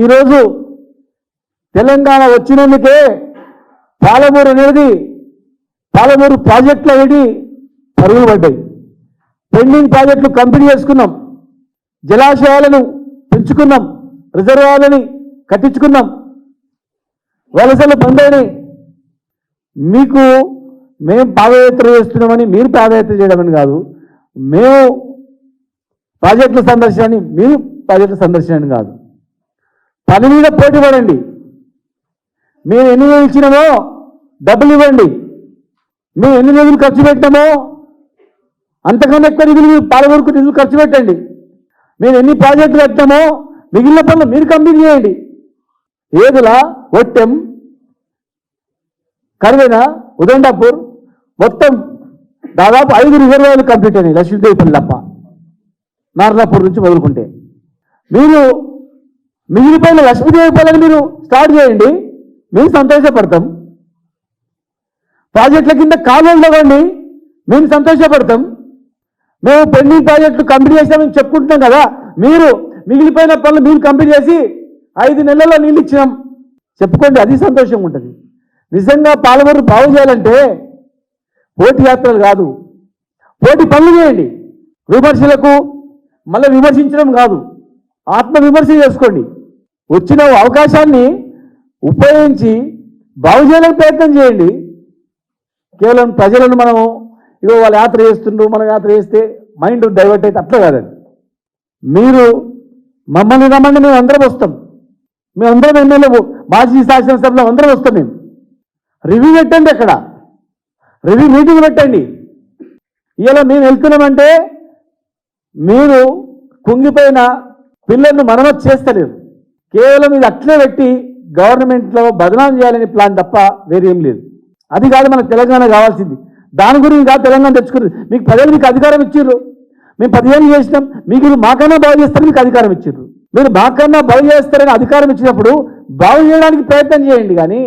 ఈరోజు తెలంగాణ వచ్చినందుకే పాలమూరు అనేది పాలమూరు ప్రాజెక్టులు అనేది పరుగులు పడ్డాయి. పెండింగ్ ప్రాజెక్టులు కంప్లీట్ చేసుకున్నాం. జలాశయాలను పెంచుకున్నాం. రిజర్వాయర్లని కట్టించుకున్నాం. వలసలు బందైనాయి మీకు మేము పాదయాత్ర చేస్తున్నామని మీరు పాదయాత్ర చేయడమని కాదు మేము ప్రాజెక్టుల సందర్శనని మీరు ప్రాజెక్టుల సందర్శనని కాదు. పని మీద పోటీ పడండి. మేము ఎన్ని వేలు ఇచ్చినామో డబ్బులు ఇవ్వండి. మేము ఎన్ని రోజులు ఖర్చు పెట్టినామో అంతకన్నా ఎక్కువ నిధులు పాలవరకు నిధులు ఖర్చు పెట్టండి. మేము ఎన్ని ప్రాజెక్టులు పెట్టామో మిగిలిన పనులు మీరు కంప్లీట్ చేయండి. ఏదులా ఒట్టెం కరువైన ఉదండాపూర్ మొత్తం దాదాపు ఐదు రిజర్వాయర్లు కంప్లీట్ అయినాయి లక్ష్మీదేవిపల్లి తప్ప. నార్లాపూర్ నుంచి మొదలుకుంటే. మీరు మిగిలిపోయిన లక్ష్మీదేవిపల్లిని మీరు స్టార్ట్ చేయండి. మేము సంతోషపడతాం. ప్రాజెక్టుల కింద కాలువలు ఇవ్వండి మేము సంతోషపడతాం. మేము పెండింగ్ ప్రాజెక్టులు కంప్లీట్ చేసామని చెప్పుకుంటున్నాం కదా. మీరు మిగిలిపోయిన పనులు మీరు కంప్లీట్ చేసి ఐదు నెలల్లో నీళ్ళు ఇచ్చినాం. చెప్పుకోండి అది సంతోషంగా ఉంటుంది. నిజంగా పాలమూరు బాగు చేయాలంటే పోటీ యాత్రలు కాదు. పోటీ పనులు చేయండి. విమర్శలకు మళ్ళీ విమర్శించడం కాదు. ఆత్మ విమర్శ చేసుకోండి. వచ్చిన అవకాశాన్ని ఉపయోగించి బాగు చేయడానికి ప్రయత్నం చేయండి. కేవలం ప్రజలను మనము ఇగో వాళ్ళు యాత్ర చేస్తుండ్రు మనం యాత్ర చేస్తే మైండ్ డైవర్ట్ అయితే అట్లా కాదండి. మీరు మమ్మల్ని రమ్మండి మేము అందరం వస్తాం. మేము అందరం ఎమ్మెల్యే మాజీ శాసనసభలో అందరం వస్తాం మేము. రివ్యూ పెట్టండి అక్కడ. రివ్యూ మీటింగ్ పెట్టండి. ఇలా మేము వెళ్తున్నామంటే మీరు కుంగిపోయిన పిల్లలను మరమ్మతు చేస్తలేరు కేవలం ఇది అట్లే పెట్టి గవర్నమెంట్లో బదనాం చేయాలని ప్లాన్ తప్ప వేరేం లేదు. అది కాదు మనకు తెలంగాణ కావాల్సింది. దాని గురించి కాదు తెలంగాణ తెచ్చుకున్నది మీకు ప్రజలు మీకు అధికారం ఇచ్చిర్రు. మేము పదిహేను చేసినాం. మీకు ఇది మాకన్నా బాగు చేస్తారు మీకు అధికారం ఇచ్చిర్రు. మీరు మాకన్నా బాగు చేస్తారని అధికారం ఇచ్చినప్పుడు బాగు చేయడానికి ప్రయత్నం చేయండి కానీ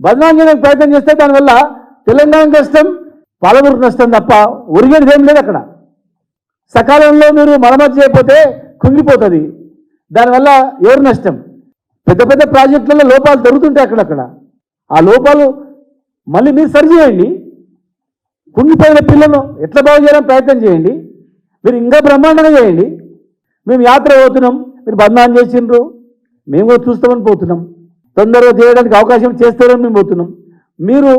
బదనాం చేయడానికి ప్రయత్నం చేస్తే దానివల్ల తెలంగాణ నష్టం పాలమూరు నష్టం తప్ప ఒరిగేది ఏం లేదు అక్కడ. సకాలంలో మీరు మరమ్మతు చేయకపోతే కుంగిపోతుంది. దానివల్ల ఎవరు నష్టం? పెద్ద పెద్ద ప్రాజెక్టులలో లోపాలు దొరుకుతుంటాయి అక్కడక్కడ. ఆ లోపాలు మళ్ళీ మీరు సరి చేయండి. కుంగిపోయిన పిల్లలు ఎట్లా బాగు చేయడానికి ప్రయత్నం చేయండి. మీరు ఇంకా బ్రహ్మాండంగా చేయండి. మేము యాత్ర పోతున్నాం. మీరు బంధాన్ని చేసిండ్రు. మేము కూడా చూస్తామని పోతున్నాం. తొందరగా చేయడానికి అవకాశం చేస్తారని మేము పోతున్నాం. మీరు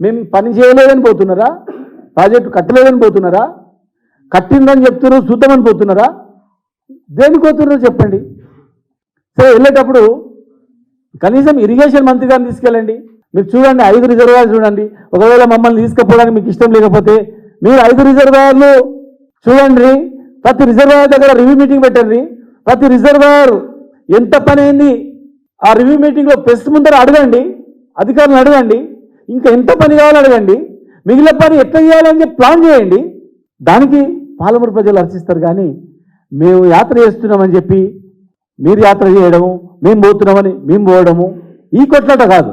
మేము పని చేయలేదని పోతున్నారా? ప్రాజెక్టు కట్టలేదని పోతున్నారా? కట్టిందని చెప్తున్నారు చూద్దామని పోతున్నారా? దేనికి పోతున్నారో చెప్పండి? సరే వెళ్ళేటప్పుడు కనీసం ఇరిగేషన్ మంత్రి గారిని తీసుకెళ్ళండి. మీరు చూడండి ఐదు రిజర్వాయర్లు చూడండి. ఒకవేళ మమ్మల్ని తీసుకుపోవడానికి మీకు ఇష్టం లేకపోతే మీరు ఐదు రిజర్వాయర్లు చూడండి. ప్రతి రిజర్వాయర్ దగ్గర రివ్యూ మీటింగ్ పెట్టండి. ప్రతి రిజర్వాయర్ ఎంత పని అయింది ఆ రివ్యూ మీటింగ్లో ప్రెస్ ముందర అడగండి. అధికారులను అడగండి. ఇంకా ఎంత పని కావాలో అడగండి. మిగిలిన పని ఎట్లా చేయాలని చెప్పి ప్లాన్ చేయండి. దానికి పాలమూరు ప్రజలు హర్షిస్తారు కానీ మేము యాత్ర చేస్తున్నామని చెప్పి మీరు యాత్ర చేయడము మేము పోతున్నామని మేము పోవడము ఈ కొట్లాట కాదు.